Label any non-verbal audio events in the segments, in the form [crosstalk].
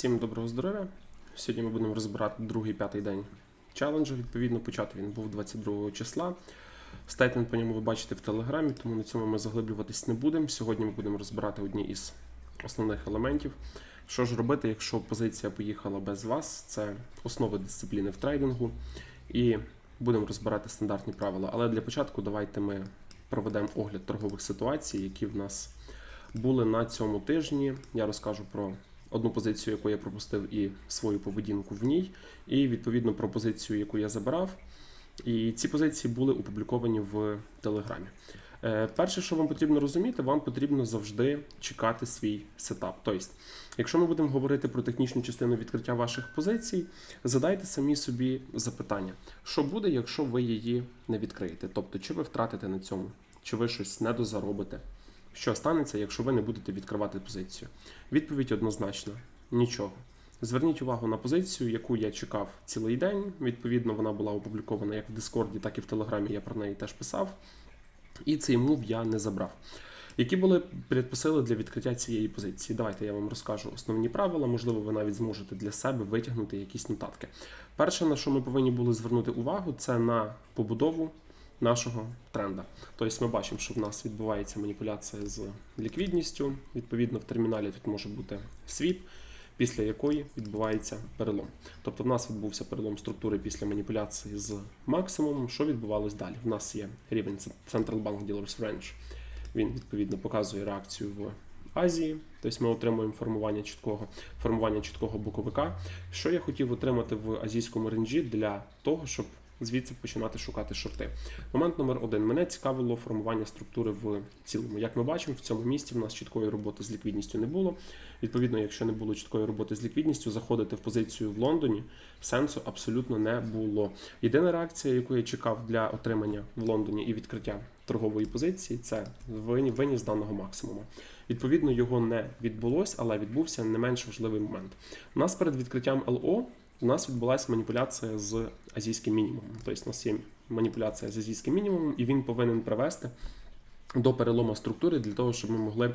Всім доброго здоров'я. Сьогодні ми будемо розбирати другий п'ятий день челенджу. Відповідно, почати він був 22 числа. Стейтмент по ньому ви бачите в телеграмі, тому на цьому ми заглиблюватись не будемо. Сьогодні ми будемо розбирати одні із основних елементів. Що ж робити, якщо позиція поїхала без вас? Це основи дисципліни в трейдингу. І будемо розбирати стандартні правила. Але для початку давайте ми проведемо огляд торгових ситуацій, які в нас були на цьому тижні. Я розкажу про одну позицію, яку я пропустив, і свою поведінку в ній, і відповідно про позицію, яку я забирав. І ці позиції були опубліковані в Телеграмі. Е, Перше, що вам потрібно розуміти, вам потрібно завжди чекати свій сетап. Тобто, якщо ми будемо говорити про технічну частину відкриття ваших позицій, задайте самі собі запитання, що буде, якщо ви її не відкриєте? Тобто, чи ви втратите на цьому, чи ви щось недозаробите? Що станеться, якщо ви не будете відкривати позицію? Відповідь однозначна: нічого. Зверніть увагу на позицію, яку я чекав цілий день. Відповідно, вона була опублікована як в Дискорді, так і в Телеграмі. Я про неї теж писав. І цей мув я не забрав. Які були предпосили для відкриття цієї позиції? Давайте я вам розкажу основні правила. Можливо, ви навіть зможете для себе витягнути якісь нотатки. Перше, на що ми повинні були звернути увагу, це на побудову нашого тренда. Тобто ми бачимо, що в нас відбувається маніпуляція з ліквідністю. Відповідно, в терміналі тут може бути свіп, після якої відбувається перелом. Тобто в нас відбувся перелом структури після маніпуляції з максимумом. Що відбувалось далі? В нас є рівень Central Bank Dealers Range. Він відповідно показує реакцію в Азії, тобто ми отримуємо формування чіткого формування чіткого боковика. Що я хотів отримати в азійському ренджі для того, щоб звідси починати шукати шорти. Момент номер один. Мене цікавило формування структури в цілому. Як ми бачимо, в цьому місці в нас чіткої роботи з ліквідністю не було. Відповідно, якщо не було чіткої роботи з ліквідністю, заходити в позицію в Лондоні сенсу абсолютно не було. Єдина реакція, яку я чекав для отримання в Лондоні і відкриття торгової позиції, це вині- виніс даного максимуму. Відповідно, його не відбулось, але відбувся не менш важливий момент. У нас перед відкриттям ЛО у нас відбулася маніпуляція з азійським мінімумом. Тобто у нас є маніпуляція з азійським мінімумом, і він повинен привести до перелому структури для того, щоб ми могли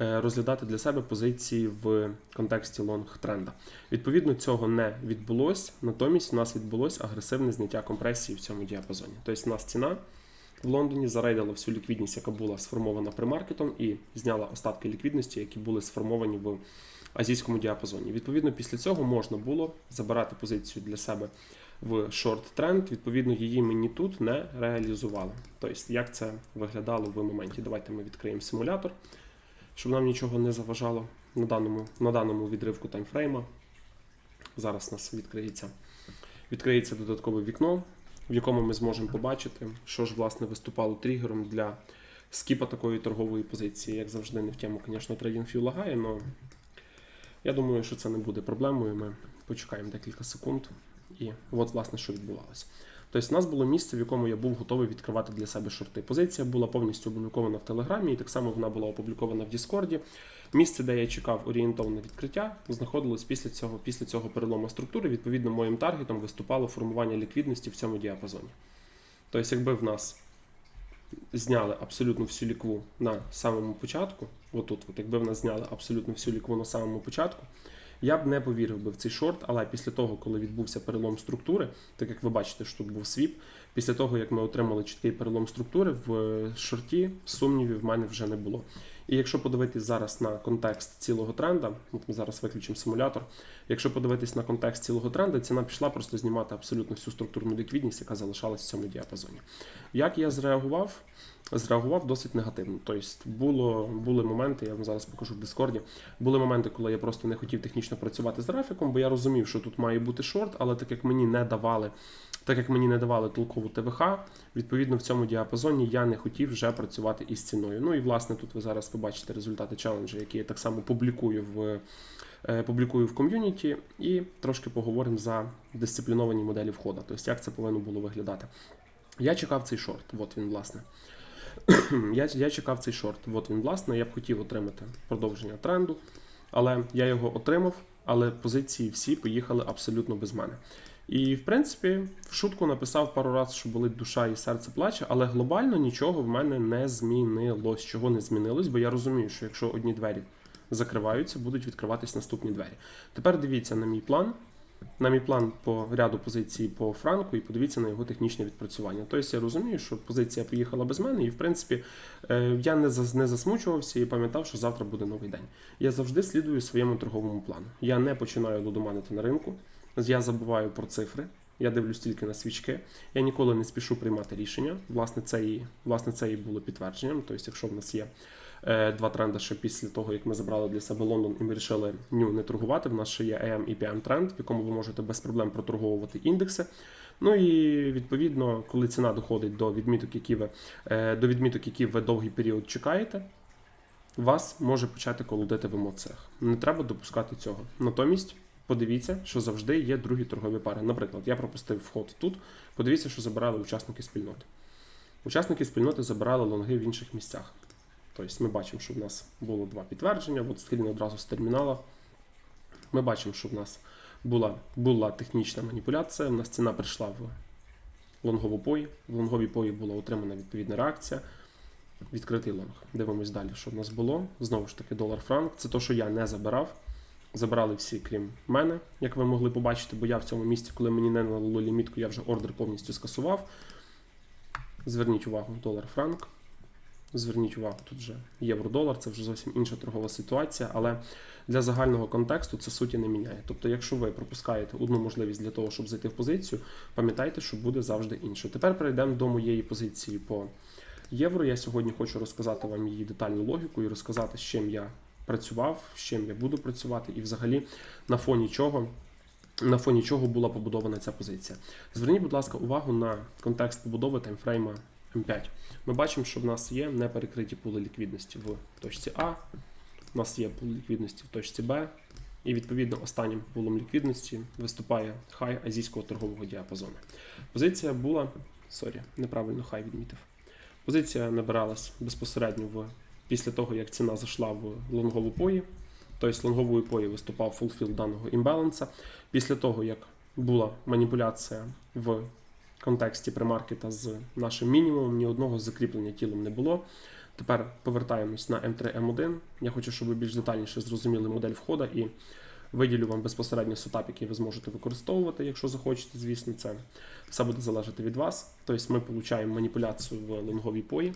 е, розглядати для себе позиції в контексті лонг тренда. Відповідно, цього не відбулось, натомість у нас відбулось агресивне зняття компресії в цьому діапазоні. Тобто у нас ціна в Лондоні зарейдила всю ліквідність, яка була сформована примаркетом, і зняла остатки ліквідності, які були сформовані в азійському діапазоні. Відповідно, після цього можна було забирати позицію для себе в шорт тренд. Відповідно, її мені тут не реалізували. Тобто, як це виглядало в моменті? Давайте ми відкриємо симулятор, щоб нам нічого не заважало на даному, на даному відривку таймфрейма. Зараз у нас відкриється, відкриється додаткове вікно, в якому ми зможемо побачити, що ж власне виступало тригером для скіпа такої торгової позиції. Як завжди, не в тему, звісно, TradingView лагає, але я думаю, що це не буде проблемою. Ми почекаємо декілька секунд. І от, власне, що відбувалося. Тобто, у нас було місце, в якому я був готовий відкривати для себе шорти. Позиція була повністю опублікована в Телеграмі, і так само вона була опублікована в Діскорді. Місце, де я чекав орієнтовне відкриття, знаходилось після цього, після цього перелому структури. Відповідно, моїм таргетом виступало формування ліквідності в цьому діапазоні. Тобто, якби в нас зняли абсолютно всю лікву на самому початку, отут, от якби в нас зняли абсолютно всю лікву на самому початку, я б не повірив би в цей шорт, але після того, коли відбувся перелом структури, так як ви бачите, що тут був свіп, після того, як ми отримали чіткий перелом структури, в е, шорті сумнівів в мене вже не було. І якщо подивитись зараз на контекст цілого тренда, ми зараз виключимо симулятор. Якщо подивитись на контекст цілого тренда, ціна пішла просто знімати абсолютно всю структурну ліквідність, яка залишалась в цьому діапазоні. Як я зреагував? Зреагував досить негативно. Тобто було, були моменти, я вам зараз покажу в Дискорді. Були моменти, коли я просто не хотів технічно працювати з графіком, бо я розумів, що тут має бути шорт, але так як мені не давали, так як мені не давали толкову ТВХ, відповідно в цьому діапазоні я не хотів вже працювати із ціною. Ну і власне тут ви зараз побачите результати челенджу, які я так само публікую в. е, Публікую в ком'юніті і трошки поговоримо за дисципліновані моделі входу, тобто як це повинно було виглядати. Я чекав цей шорт, от він, власне. [clears throat] я, я чекав цей шорт, от він, власне. Я б хотів отримати продовження тренду, але я його отримав, але позиції всі поїхали абсолютно без мене. І, в принципі, в шутку написав пару разів, що болить душа і серце плаче, але глобально нічого в мене не змінилось. Чого не змінилось, бо я розумію, що якщо одні двері закриваються, будуть відкриватись наступні двері. Тепер дивіться на мій план. На мій план по ряду позицій по франку і подивіться на його технічне відпрацювання. Тобто я розумію, що позиція поїхала без мене, і в принципі е, я не зас- не засмучувався і пам'ятав, що завтра буде новий день. Я завжди слідую своєму торговому плану. Я не починаю лудоманити на ринку. Я забуваю про цифри. Я дивлюсь тільки на свічки. Я ніколи не спішу приймати рішення. Власне, це і власне це і було підтвердженням. Тобто, якщо в нас є е, два тренди ще після того, як ми забрали для себе Лондон і ми вирішили ню не торгувати. В нас ще є AM і PM тренд, в якому ви можете без проблем проторговувати індекси. Ну і відповідно, коли ціна доходить до відміток, які ви е, до відміток, які ви довгий період чекаєте, вас може почати колодити в емоціях. Не треба допускати цього. Натомість. Подивіться, що завжди є другі торгові пари. Наприклад, я пропустив вход тут. Подивіться, що забирали учасники спільноти. Учасники спільноти забирали лонги в інших місцях. Тобто ми бачимо, що в нас було два підтвердження, от стрільно одразу з термінала. Ми бачимо, що в нас була, була технічна маніпуляція, в нас ціна прийшла в лонгову пої. В лонговій пої була отримана відповідна реакція. Відкритий лонг. Дивимось далі, що в нас було. Знову ж таки, долар франк. Це те, що я не забирав. Забирали всі, крім мене, як ви могли побачити, бо я в цьому місці, коли мені не налило лімітку, я вже ордер повністю скасував. Зверніть увагу, долар франк. Зверніть увагу, тут вже євро-долар, це вже зовсім інша торгова ситуація, але для загального контексту це суті не міняє. Тобто, якщо ви пропускаєте одну можливість для того, щоб зайти в позицію, пам'ятайте, що буде завжди інше. Тепер перейдемо до моєї позиції по євро. Я сьогодні хочу розказати вам її детальну логіку і розказати, з чим я працював, з чим я буду працювати, і взагалі на фоні чого. На фоні чого була побудована ця позиція. Зверніть, будь ласка, увагу на контекст побудови таймфрейма М5. Ми бачимо, що в нас є неперекриті пули ліквідності в точці А, у нас є пул ліквідності в точці Б, і відповідно останнім пулом ліквідності виступає хай азійського торгового діапазону. Позиція була, сорі, неправильно хай відмітив. Позиція набиралась безпосередньо в після того, як ціна зайшла в лонгову пої, тобто лонговою пої виступав фулфіл даного імбаланса. Після того, як була маніпуляція в контексті премаркета з нашим мінімумом, ні одного закріплення тілом не було. Тепер повертаємось на М3 М1. Я хочу, щоб ви більш детальніше зрозуміли модель входу і виділю вам безпосередньо сетап, який ви зможете використовувати, якщо захочете, звісно, це все буде залежати від вас. Тобто ми отримуємо маніпуляцію в лонговій пої.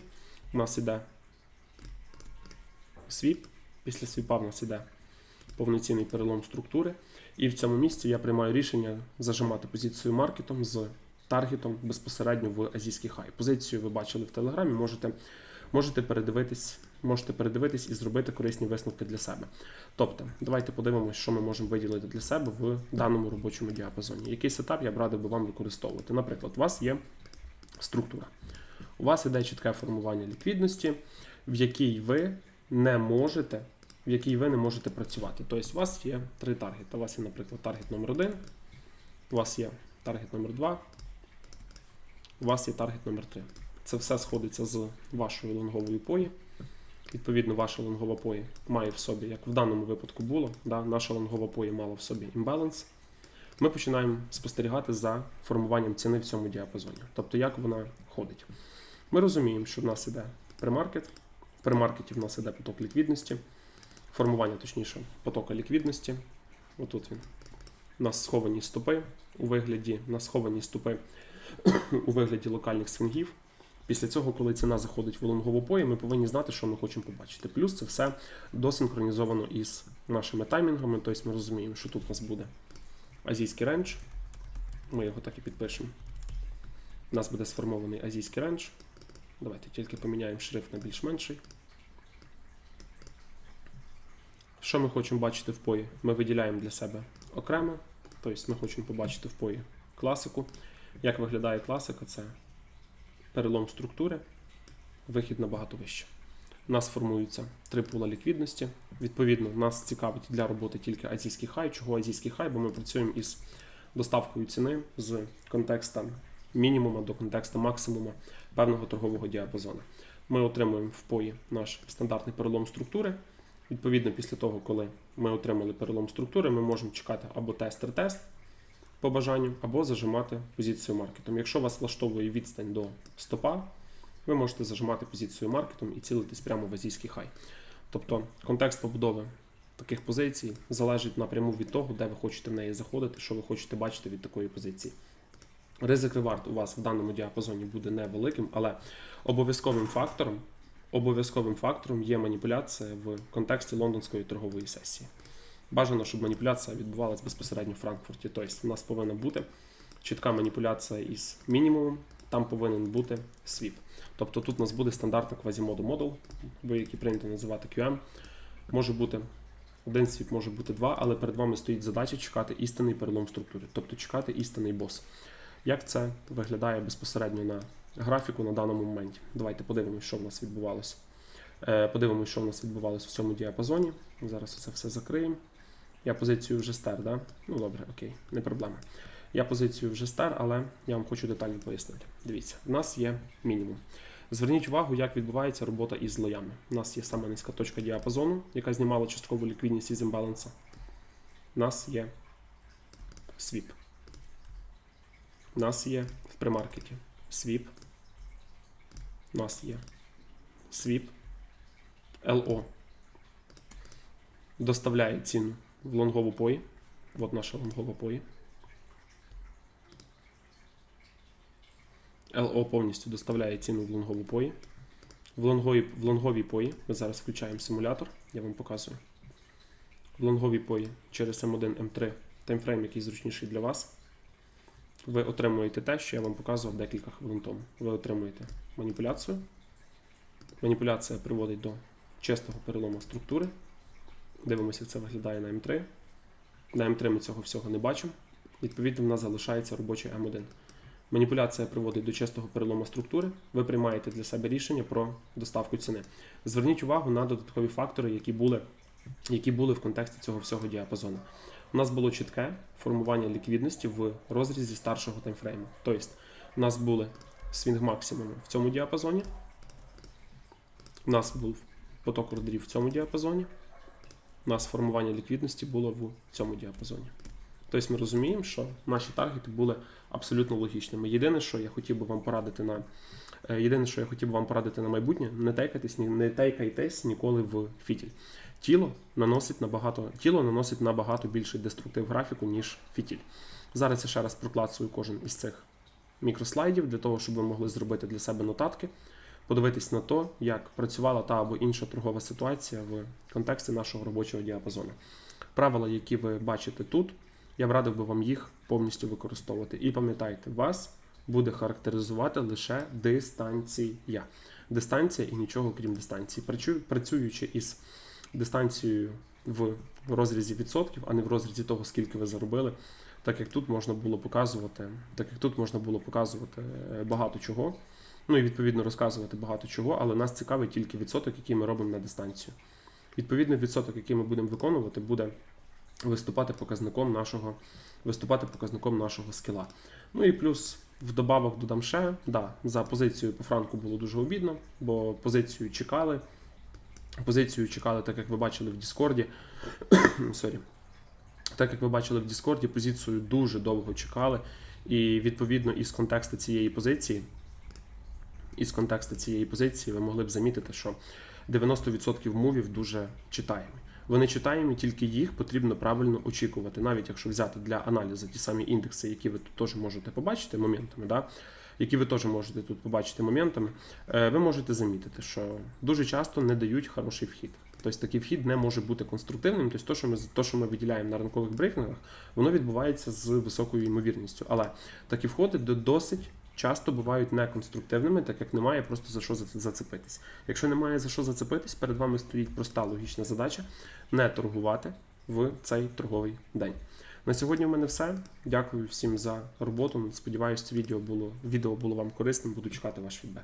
У нас іде свіп. Після свіпа в нас іде повноцінний перелом структури. І в цьому місці я приймаю рішення зажимати позицію маркетом з таргетом безпосередньо в азійський хай. Позицію ви бачили в телеграмі, можете, можете передивитись. Можете передивитись і зробити корисні висновки для себе. Тобто, давайте подивимося, що ми можемо виділити для себе в даному робочому діапазоні. Який сетап я б радив би вам використовувати. Наприклад, у вас є структура. У вас іде чітке формування ліквідності, в якій ви не можете, в якій ви не можете працювати. Тобто, у вас є три таргети. У вас є, наприклад, таргет номер 1 у вас є таргет номер 2 у вас є таргет номер 3 Це все сходиться з вашої лонгової пої. Відповідно, ваша лонгова пої має в собі, як в даному випадку було, да, наша лонгова пої мала в собі імбаланс. Ми починаємо спостерігати за формуванням ціни в цьому діапазоні. Тобто, як вона ходить. Ми розуміємо, що в нас іде премаркет. В премаркеті в нас іде поток ліквідності, формування, точніше, потока ліквідності. Отут він. У нас сховані стопи у вигляді, у нас сховані стопи [clears throat] у вигляді локальних свингів. Після цього, коли ціна заходить в лонгову пої, ми повинні знати, що ми хочемо побачити. Плюс це все досинхронізовано із нашими таймінгами. Тобто ми розуміємо, що тут у нас буде азійський рендж. Ми його так і підпишемо. У нас буде сформований азійський рендж. Давайте тільки поміняємо шрифт на більш менший. Що ми хочемо бачити в пої? Ми виділяємо для себе окремо. Тобто ми хочемо побачити в пої класику. Як виглядає класика? Це перелом структури, вихід набагато вище. У нас формуються три пула ліквідності. Відповідно, нас цікавить для роботи тільки азійський хай. Чого азійський хай? Бо ми працюємо із доставкою ціни з контекста мінімума до контексту максимума певного торгового діапазону. Ми отримуємо в пої наш стандартний перелом структури. Відповідно, після того, коли ми отримали перелом структури, ми можемо чекати або тестер-тест по бажанню, або зажимати позицію маркетом. Якщо вас влаштовує відстань до стопа, ви можете зажимати позицію маркетом і цілитись прямо в азійський хай. Тобто контекст побудови таких позицій залежить напряму від того, де ви хочете в неї заходити, що ви хочете бачити від такої позиції. Ризик ревард у вас в даному діапазоні буде невеликим, але обов'язковим фактором, обов'язковим фактором є маніпуляція в контексті лондонської торгової сесії. Бажано, щоб маніпуляція відбувалася безпосередньо в Франкфурті. Тобто, у нас повинна бути чітка маніпуляція із мінімумом, там повинен бути свіп. Тобто тут у нас буде стандартна квазімоду модул, або який прийнято називати QM. Може бути один свіп, може бути два, але перед вами стоїть задача чекати істинний перелом структури, тобто чекати істинний бос. Як це виглядає безпосередньо на графіку на даному моменті? Давайте подивимось, що в нас відбувалося. Е, Подивимось, що в нас відбувалося в цьому діапазоні. Зараз це все закриємо. Я позицію вже стер, да? Ну добре, окей, не проблема. Я позицію вже стер, але я вам хочу детально пояснити. Дивіться, в нас є мінімум. Зверніть увагу, як відбувається робота із лоями. У нас є саме низька точка діапазону, яка знімала часткову ліквідність із імбаланса. У нас є свіп. У нас є в примаркеті свіп. У нас є свіп. ЛО доставляє ціну в лонгову пої. От наша лонгова пої. ЛО повністю доставляє ціну в лонгову пої. В лонговій, в лонговій пої ми зараз включаємо симулятор, я вам показую. В лонговій пої через М1, М3 таймфрейм, який зручніший для вас. Ви отримуєте те, що я вам показував декілька хвилин тому. Ви отримуєте маніпуляцію. Маніпуляція приводить до чистого перелому структури. Дивимося, як це виглядає на М3. На М3 ми цього всього не бачимо. Відповідно, в нас залишається робочий М1. Маніпуляція приводить до чистого перелому структури. Ви приймаєте для себе рішення про доставку ціни. Зверніть увагу на додаткові фактори, які були, які були в контексті цього всього діапазону. У нас було чітке формування ліквідності в розрізі старшого таймфрейму. Тобто, у нас були свінг максимуми в цьому діапазоні. У нас був поток ордерів в цьому діапазоні. У нас формування ліквідності було в цьому діапазоні. Тобто ми розуміємо, що наші таргети були абсолютно логічними. Єдине, що я хотів би вам порадити на е, єдине, що я хотів би вам порадити на майбутнє, не тейкайтесь, не тейкайтесь ніколи в фітіль. Тіло наносить набагато, тіло наносить набагато більший деструктив графіку, ніж фітіль. Зараз я ще раз проклацую кожен із цих мікрослайдів для того, щоб ви могли зробити для себе нотатки, подивитись на те, як працювала та або інша торгова ситуація в контексті нашого робочого діапазону. Правила, які ви бачите тут, я б радив би вам їх повністю використовувати. І пам'ятайте, вас буде характеризувати лише дистанція. Дистанція і нічого крім дистанції. Працюючи із дистанцією в розрізі відсотків, а не в розрізі того, скільки ви заробили. Так як тут можна було показувати, так як тут можна було показувати е, багато чого, ну і відповідно розказувати багато чого, але нас цікавить тільки відсоток, який ми робимо на дистанцію. Відповідно, відсоток, який ми будемо виконувати, буде виступати показником нашого, виступати показником нашого скіла. Ну і плюс вдобавок додам ще, да, за позицію по франку було дуже обідно, бо позицію чекали. Позицію чекали, так як ви бачили в Діскорді. [coughs] Сорі. Так як ви бачили в Діскорді, позицію дуже довго чекали. І відповідно із контексту цієї позиції, із контексту цієї позиції ви могли б замітити, що 90% мувів дуже читаємі. Вони читаємі, тільки їх потрібно правильно очікувати. Навіть якщо взяти для аналізу ті самі індекси, які ви тут теж можете побачити моментами, да? Які ви теж можете тут побачити моментами, е, ви можете замітити, що дуже часто не дають хороший вхід. Тобто такий вхід не може бути конструктивним. Тобто, то, що ми то, що ми виділяємо на ранкових брифінгах, воно відбувається з високою ймовірністю. Але такі входи до- досить часто бувають неконструктивними, так як немає просто за що за- зацепитись. Якщо немає за що зацепитись, перед вами стоїть проста логічна задача не торгувати в цей торговий день. На сьогодні в мене все. Дякую всім за роботу. Сподіваюся, це відео було, відео було вам корисним. Буду чекати ваш фідбек.